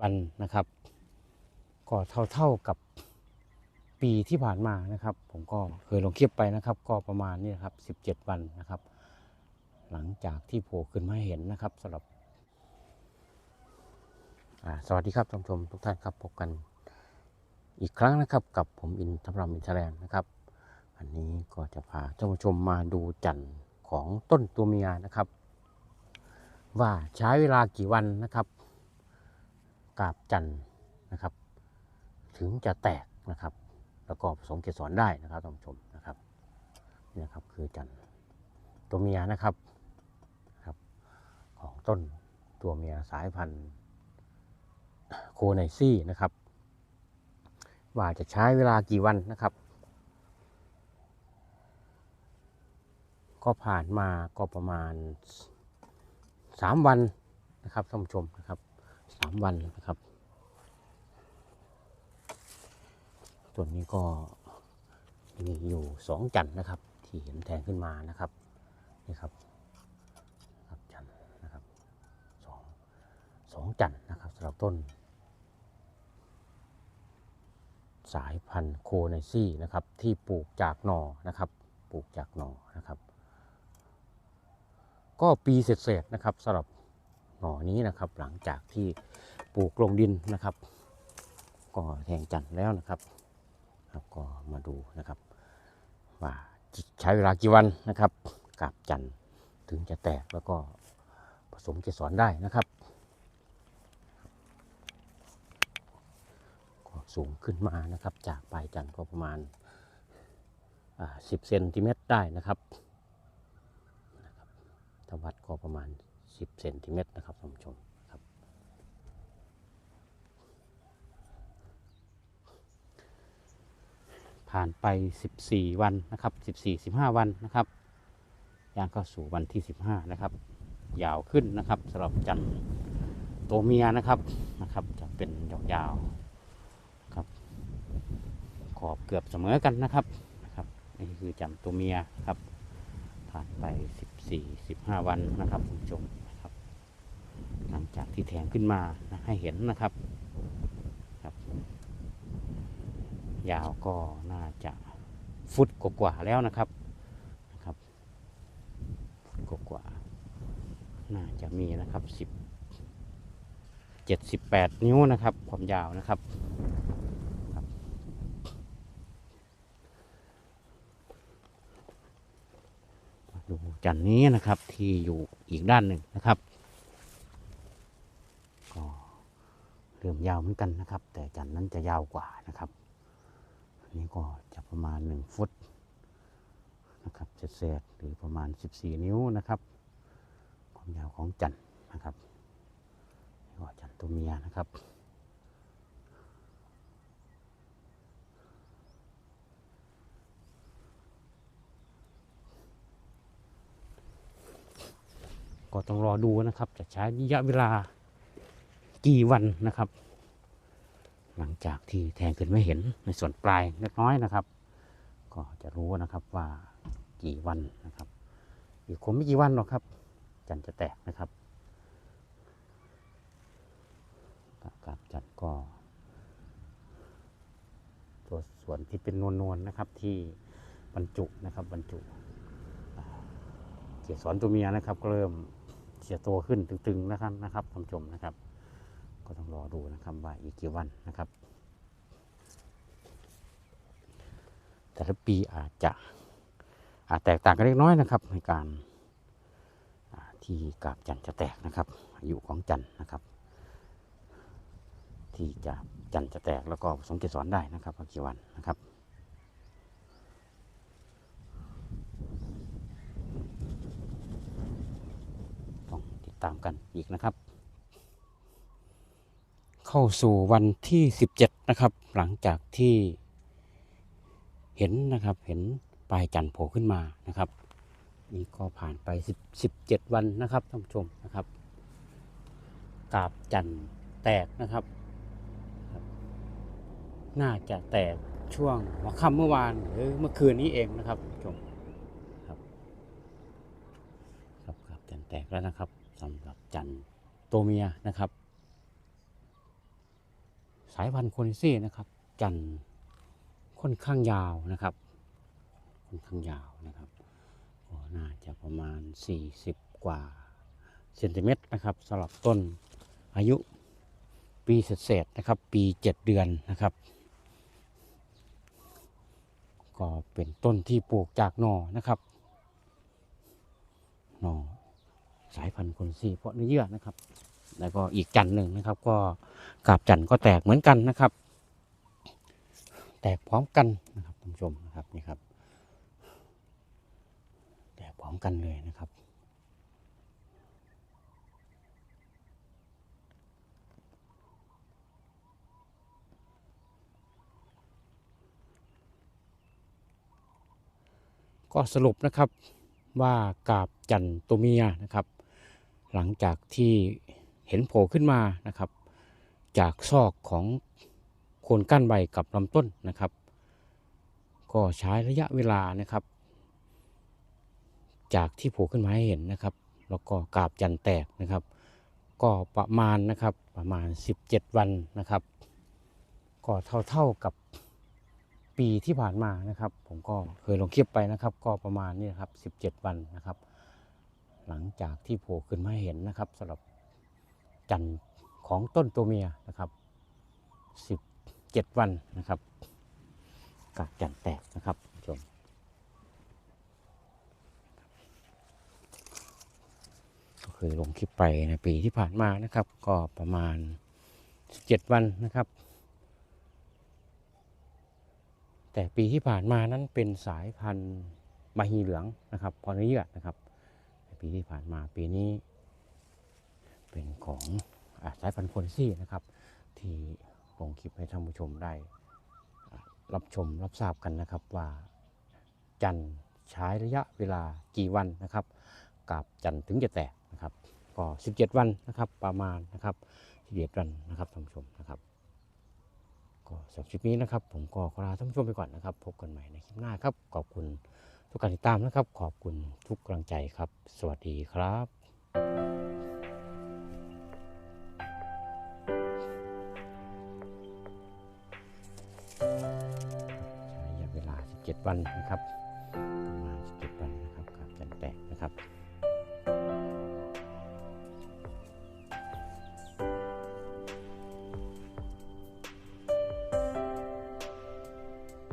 วันนะครับ ก็เท่าเท่าๆกับปีที่ผ่านมานะครับ ผมก็เคยลงคลิปไปนะครับ ก็ประมาณนี้ครับ 17 วันนะครับ หลังจากที่โผล่ขึ้นมาเห็นนะครับสำหรับสวัสดีครับท่านผู้ชมทุกท่านครับพบกันอีกครั้งนะครับกับผมอินทรามอินทแลนด์นะครับ อันนี้ก็จะพาท่านผู้ชมมาดูจันทร์ของต้นตัวเมียนะครับ ว่าใช้เวลากี่วันนะครับ กาบจันทร์นะครับ ถึงจะแตกนะครับแล้วก็ผสมเกสรได้นะครับท่านผู้ชมนะครับนี่นะครับคือจันทร์ตัวเมียนะครับครับ ของต้นตัวเมียสายพันธุ์โคไนซี่นะครับ ว่าจะใช้เวลากี่วันนะครับ ก็ผ่านมาก็ประมาณ 3 วันนะครับท่านผู้ชมนะครับ 3วันนะครับ ตัวนี้ก็มีอยู่2จันทร์นะครับ ที่เห็นแทงขึ้นมานะครับนี่ครับครับจันทร์นะครับสองสองจันทร์นะครับสำหรับต้น สายพันธุ์โคไนซี่นะครับ ที่ปลูกจากหน่อนะครับ ปลูกจากหน่อนะครับ ก็ปีเศษๆนะครับสำหรับ หน่อนี้นะครับ หลังจากที่ปลูกลงดินนะครับ ก็แทงจันแล้วนะครับครับก็มาดูนะครับ ว่าใช้เวลากี่วันนะครับกับจันถึงจะแตกแล้วก็ผสมเกสรได้นะครับก็สูงขึ้นมานะครับ จากปลายจันก็ประมาณสิบเซนติเมตรได้นะครับนะครับถ้าวัดก็ประมาณ 10เซนติเมตรนะครับท่านผู้ชมครับ ผ่านไป 14 วันนะครับ 14 15 วันนะครับย่างเข้าสู่วันที่ 15 นะครับ ยาวขึ้นนะครับสำหรับจันตัวเมียนะครับนะครับ จะเป็นยาวๆครับ ขอบเกือบเสมอกันนะครับนะครับนี่คือจันตัวเมียครับผ่านไป 14 15 วันนะครับคุณผู้ชมนะครับ หลังจาก ที่แทงขึ้นมาให้เห็นนะครับครับ ยาวก็น่าจะฟุตกว่าแล้วนะครับนะครับฟุตกว่าน่าจะมีนะครับสิบเจ็ดสิบแปดนิ้วนะครับ ความยาวนะครับดูจันนี้นะครับที่อยู่อีกด้านหนึ่งนะครับ เริ่มยาวเหมือนกันนะครับ แต่จันนั้นจะยาวกว่านะครับอันนี้ก็จะประมาณ 1 ฟุตนะครับเศษๆหรือประมาณ 14 นิ้วนะครับ ความยาวของจันนะครับนี่ก็จันตัวเมียนะครับก็ต้องรอดูนะครับ จะใช้ระยะเวลา กี่วันนะครับ หลังจากที่แทงขึ้นไม่เห็นในส่วนปลายเล็กน้อยนะครับ ก็จะรู้นะครับว่ากี่วันนะครับ อีกคงไม่กี่วันหรอกครับ จันจะแตกนะครับกับจันก็ตัวส่วนที่เป็นนวลๆนะครับที่บรรจุนะครับบรรจุอ่าเกสรตัวเมียนะครับ ก็เริ่มเสียตัวขึ้นตึงๆนะครับนะครับท่านผู้ชมนะครับ ก็ต้องรอดูนะครับว่าอีกกี่วันนะครับ แต่ละปีอาจจะอาจแตกต่างกันเล็กน้อยนะครับในการที่กาบจันทร์จะแตกนะครับ อายุของจันทร์นะครับ ที่จะจันทร์จะแตกแล้วก็ผสมเกสรได้นะครับกี่วันนะครับต้องติดตามกันอีกนะครับ เข้าสู่วันที่ 17 นะครับ หลังจากที่เห็นนะครับเห็นปลายจันทร์โผล่ขึ้นมานะครับนี่ก็ผ่านไป 10 17 วันนะครับท่านผู้ชมนะครับกาบจันทร์แตกนะครับ น่าจะแตกช่วงหัวค่ำเมื่อวานหรือเมื่อคืนนี้เองนะครับท่านผู้ชมครับครับกาบจันทร์แตกแล้วนะครับสำหรับจันทร์ตัวเมียนะครับายพันธุ์โคนิซี่นะครับ จันทร์ค่อนข้างยาวนะครับ ค่อนข้างยาวนะครับก็น่าจะประมาณ 40 กว่าเซนติเมตรนะครับสำหรับต้นอายุปีเศษนะครับ ปี7เดือนนะครับ ก็เป็นต้นที่ปลูกจากหน่อนะครับหน่อสายพันธุ์คนซีเพราะเนื้อเยื่อนะครับ แล้วก็อีกจันทร์หนึ่งนะครับ ก็กาบจันทร์ก็แตกเหมือนกันนะครับ แตกพร้อมกันนะครับท่านผู้ชมนะครับนี่ครับ แตกพร้อมกันเลยนะครับก็สรุปนะครับว่ากาบจันทร์ตัวเมียนะครับ หลังจากที่ เห็นโผล่ขึ้นมานะครับ จากซอกของโคนก้านใบกับลำต้นนะครับ ก็ใช้ระยะเวลานะครับ จากที่โผล่ขึ้นมาให้เห็นนะครับ แล้วก็กาบจันแตกนะครับ ก็ประมาณนะครับประมาณ 17 วันนะครับ ก็เท่าๆกับปีที่ผ่านมานะครับ ผมก็เคยลงคลิปไปนะครับ ก็ประมาณนี้นะครับ 17 วันนะครับ หลังจากที่โผล่ขึ้นมาเห็นนะครับสำหรับ จันทร์ของต้นตัวเมียนะครับ17 วันนะครับกาบจันทร์แตกนะครับชมก็เคยลงคลิปไปในปีที่ผ่านมานะครับ ก็ประมาณ 17 วันนะครับ แต่ปีที่ผ่านมานั้นเป็นสายพันธุ์มาฮีเหลืองนะครับพอเนื้อเยื่อนะครับในปีที่ผ่านมาปีนี้ เป็นของอสายพันธุ์โคนซี่นะครับ ที่ลงคลิปให้ท่านผู้ชมได้รับชมรับทราบกันนะครับว่าจันทร์ใช้ระยะเวลากี่วันนะครับกับจันทร์ถึงจะแตกนะครับก็ 17 วันนะครับประมาณนะครับ17วันนะครับท่านผู้ชมนะครับก็สำหรับคลิปนี้นะครับผมก็ขอลาท่านผู้ชมไปก่อนนะครับ พบกันใหม่ในคลิปหน้าครับขอบคุณทุกการติดตามนะครับ ขอบคุณทุกกำลังใจครับ สวัสดีครับ 7 วันนะครับ